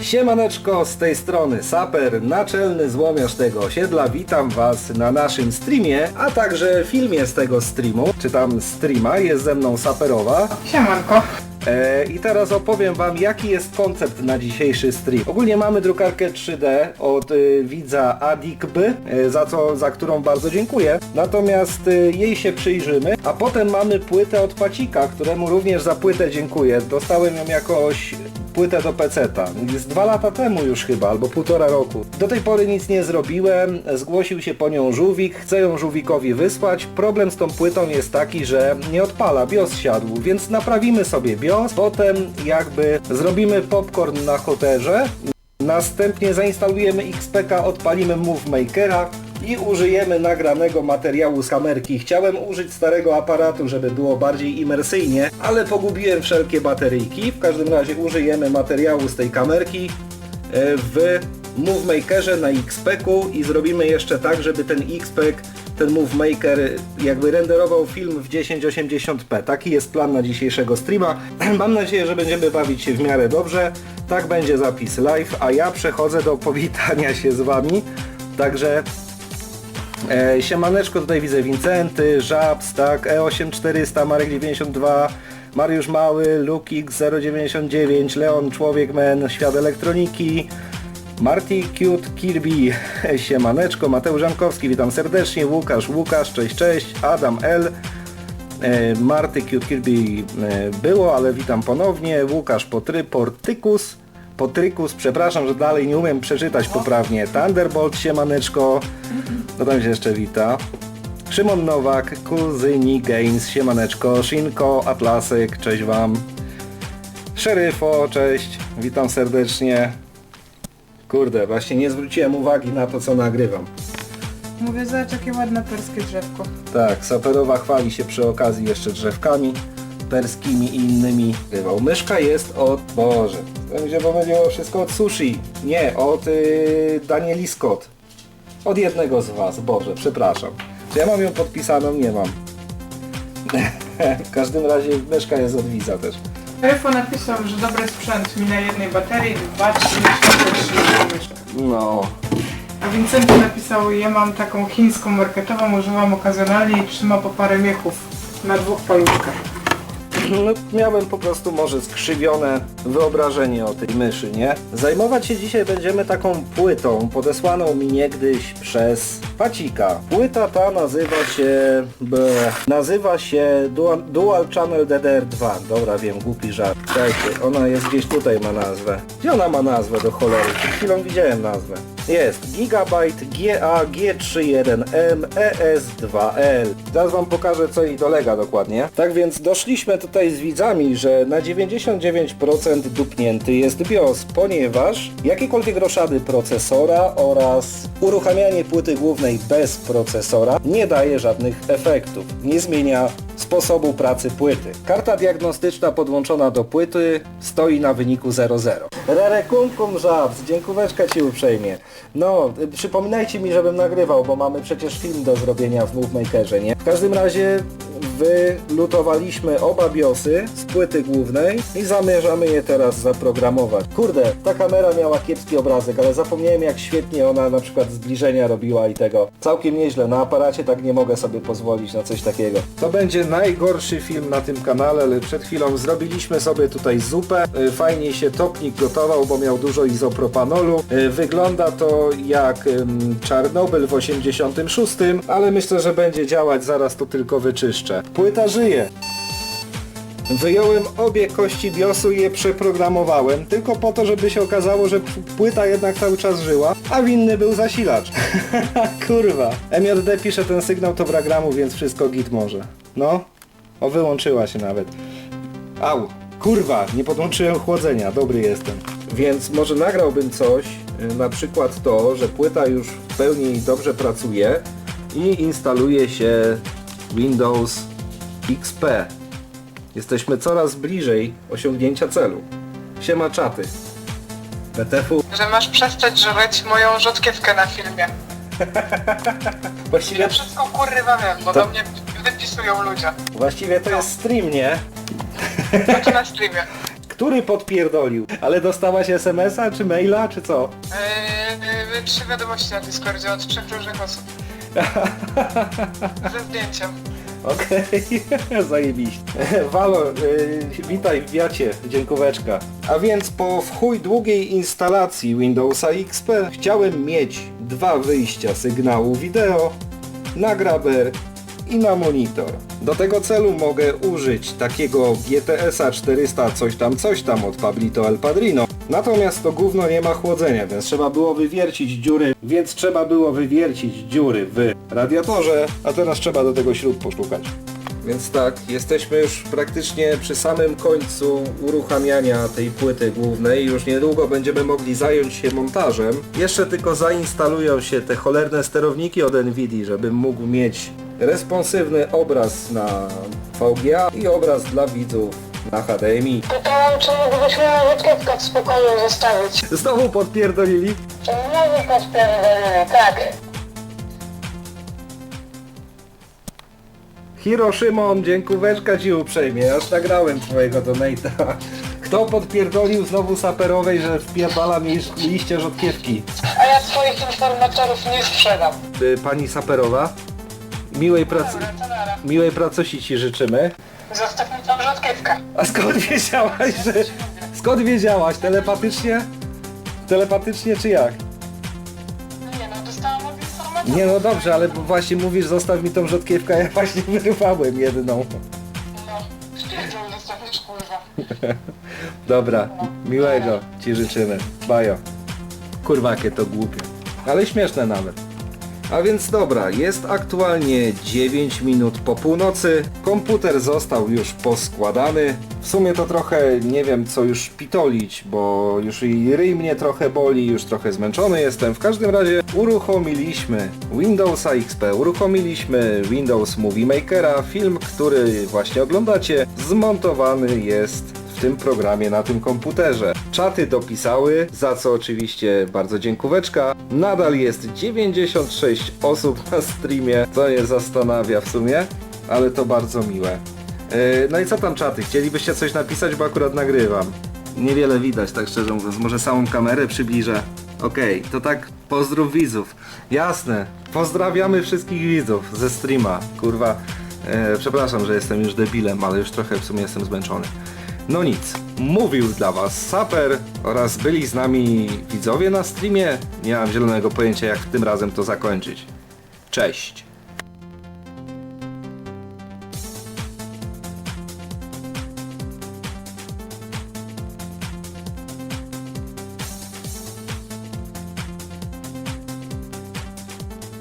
Siemaneczko, z tej strony Saper, naczelny złomiarz tego osiedla. Witam Was na naszym streamie, a także filmie z tego streamu, czy tam streama. Jest ze mną Saperowa. Siemanko. E, I teraz opowiem Wam, jaki jest koncept na dzisiejszy stream. Ogólnie mamy drukarkę 3D od y, widza Adikby, y, za, co, za którą bardzo dziękuję. Natomiast y, jej się przyjrzymy, a potem mamy płytę od Pacika, któremu również za płytę dziękuję. Dostałem ją jakoś płytę do peceta. Z dwa lata temu już chyba, albo półtora roku. Do tej pory nic nie zrobiłem, zgłosił się po nią żółwik, chcę ją żółwikowi wysłać. Problem z tą płytą jest taki, że nie odpala, BIOS siadł, więc naprawimy sobie BIOS, potem jakby zrobimy popcorn na hoterze, następnie zainstalujemy XPK, odpalimy Move Makera, i użyjemy nagranego materiału z kamerki. Chciałem użyć starego aparatu, żeby było bardziej imersyjnie, ale pogubiłem wszelkie bateryjki. W każdym razie użyjemy materiału z tej kamerki e, w Move Makerze na XPEC-u i zrobimy jeszcze tak, żeby ten XPEC, ten Move Maker jakby renderował film w 1080p. Taki jest plan na dzisiejszego streama. Mam nadzieję, że będziemy bawić się w miarę dobrze. Tak będzie zapis live, a ja przechodzę do powitania się z Wami. Także E, siemaneczko, tutaj widzę Wincenty, Żabs, tak, E8400, Marek 92, Mariusz Mały, Lukix 099, Leon Człowiek Man, Świat Elektroniki, Marty Cute Kirby, siemaneczko, Mateusz Jankowski, witam serdecznie, Łukasz, Łukasz, cześć, cześć, Adam L, e, Marty Cute Kirby e, było, ale witam ponownie, Łukasz Potry, Portykus, Potrykus, przepraszam, że dalej nie umiem przeczytać poprawnie, Thunderbolt, siemaneczko, no tam się jeszcze wita. Szymon Nowak, Kuzyni Gains, siemaneczko, Shinko, Atlasyk, cześć wam. Szeryfo, cześć, witam serdecznie. Kurde, właśnie nie zwróciłem uwagi na to, co nagrywam. Mówię, zobacz jakie ładne perskie drzewko. Tak, Saperowa chwali się przy okazji jeszcze drzewkami perskimi i innymi. Grywał. Myszka jest od... Boże, mi się pomyliło wszystko od sushi. Nie, od yy, Danieli Scott. Od jednego z was, Boże, przepraszam. Czy ja mam ją podpisaną? Nie mam. w każdym razie myszka jest od Wiza też. Telefon napisał, że dobry sprzęt mi na jednej baterii, dwa, trzy miesiące. No, A Vincenty napisał, ja mam taką chińską marketową, używam okazjonalnie i trzyma po parę miechów na dwóch paluszkach. No, miałem po prostu może skrzywione wyobrażenie o tej myszy, nie? Zajmować się dzisiaj będziemy taką płytą podesłaną mi niegdyś przez Pacika. Płyta ta nazywa się... Nazywa się Dual, Dual Channel DDR2. Dobra, wiem, głupi żart. Czekajcie, ona jest gdzieś tutaj ma nazwę. Gdzie ona ma nazwę do cholery? Chwilą widziałem nazwę. Jest Gigabyte GA G31M ES2L. Zaraz wam pokażę co jej dolega dokładnie. Tak więc doszliśmy tutaj z widzami, że na 99% dupnięty jest BIOS, ponieważ jakiekolwiek roszady procesora oraz uruchamianie płyty głównej bez procesora nie daje żadnych efektów. Nie zmienia sposobu pracy płyty. Karta diagnostyczna podłączona do płyty stoi na wyniku 0,0. Rere kum kum żabs, dziękóweczka Ci uprzejmie. No, przypominajcie mi, żebym nagrywał, bo mamy przecież film do zrobienia w Move Makerze, nie? W każdym razie wylutowaliśmy oba BIOSy z płyty głównej i zamierzamy je teraz zaprogramować. Kurde, ta kamera miała kiepski obrazek, ale zapomniałem jak świetnie ona na przykład zbliżenia robiła i tego. Całkiem nieźle, na aparacie tak nie mogę sobie pozwolić na coś takiego. To będzie najgorszy film na tym kanale, ale przed chwilą zrobiliśmy sobie tutaj zupę. Y, Fajnie się topnik gotował, bo miał dużo izopropanolu. Y, Wygląda to jak Czarnobyl w 86, ale myślę, że będzie działać, zaraz to tylko wyczyszczę. Płyta żyje. Wyjąłem obie kości BIOSu i je przeprogramowałem, tylko po to, żeby się okazało, że płyta jednak cały czas żyła, a winny był zasilacz. Kurwa. MJD pisze ten sygnał to bragramu, więc wszystko git może. No. O, wyłączyła się nawet. Au. Kurwa, nie podłączyłem chłodzenia, dobry jestem. Więc może nagrałbym coś, y, na przykład to, że płyta już w pełni dobrze pracuje i instaluje się Windows XP. Jesteśmy coraz bliżej osiągnięcia celu. Siema czaty. BTF. Że masz przestać żreć moją rzodkiewkę na filmie. Właściwie, Ja wszystko kurwa wiem, bo To- do mnie wypisują ludzie. właściwie to jest stream, nie? Co tu na streamie? Który podpierdolił? Ale dostałaś SMS-a, czy maila, czy co? Eee, trzy wiadomości na Discordzie od trzech różnych osób. Ze zdjęciem. Okej, zajebiście. Walo, y, witaj w wiacie, dziękóweczka. A więc po w chuj długiej instalacji Windowsa XP chciałem mieć dwa wyjścia sygnału wideo na Grabber i na monitor. Do tego celu mogę użyć takiego GTS-a 400 coś tam coś tam od Pablito El Padrino. Natomiast to gówno nie ma chłodzenia, więc trzeba było wywiercić dziury, więc trzeba było wywiercić dziury w radiatorze, a teraz trzeba do tego śrub poszukać. Więc tak, jesteśmy już praktycznie przy samym końcu uruchamiania tej płyty głównej. Już niedługo będziemy mogli zająć się montażem. Jeszcze tylko zainstalują się te cholerne sterowniki od Nvidia, żebym mógł mieć responsywny obraz na VGA i obraz dla widzów na HDMI. Pytałam, czy mógłbyśmy rzutkiewkę w spokoju zostawić. Znowu podpierdolili? Znowu podpierdolimy, tak. Hiro Szymon, dziękóweczka Ci uprzejmie, aż nagrałem Twojego donate'a. Kto podpierdolił znowu saperowej, że wpierdala mi liście rzodkiewki? A ja swoich informatorów nie sprzedam. Y, Pani saperowa, miłej pracy, miłej pracości Ci życzymy. Zostaw mi tą rzutkiewkę. A skąd wiedziałaś, że... Skąd wiedziałaś? Telepatycznie? Telepatycznie czy jak? Nie no, dostałam od informatorów. Nie no dobrze, ale właśnie mówisz zostaw mi tą rzodkiewkę, a ja właśnie wyrwałem jedną. No, stwierdzą, zostawisz kurwa. Dobra, miłego Ci życzymy. Bajo. Kurwa, jakie to głupie. Ale śmieszne nawet. A więc dobra, jest aktualnie 9 minut po północy. Komputer został już poskładany. W sumie to trochę nie wiem co już pitolić, bo już i ryj mnie trochę boli, już trochę zmęczony jestem. W każdym razie uruchomiliśmy Windowsa XP, uruchomiliśmy Windows Movie Makera. Film, który właśnie oglądacie, zmontowany jest w tym programie na tym komputerze. Czaty dopisały, za co oczywiście bardzo dziękóweczka. Nadal jest 96 osób na streamie, co mnie zastanawia w sumie, ale to bardzo miłe. Yy, no i co tam czaty? Chcielibyście coś napisać, bo akurat nagrywam. Niewiele widać, tak szczerze mówiąc. Może samą kamerę przybliżę. Okej, to tak pozdrów widzów. Jasne. Pozdrawiamy wszystkich widzów ze streama. Kurwa. E, przepraszam, że jestem już debilem, ale już trochę w sumie jestem zmęczony. No nic, mówił dla Was Saper oraz byli z nami widzowie na streamie. Nie mam zielonego pojęcia jak tym razem to zakończyć. Cześć!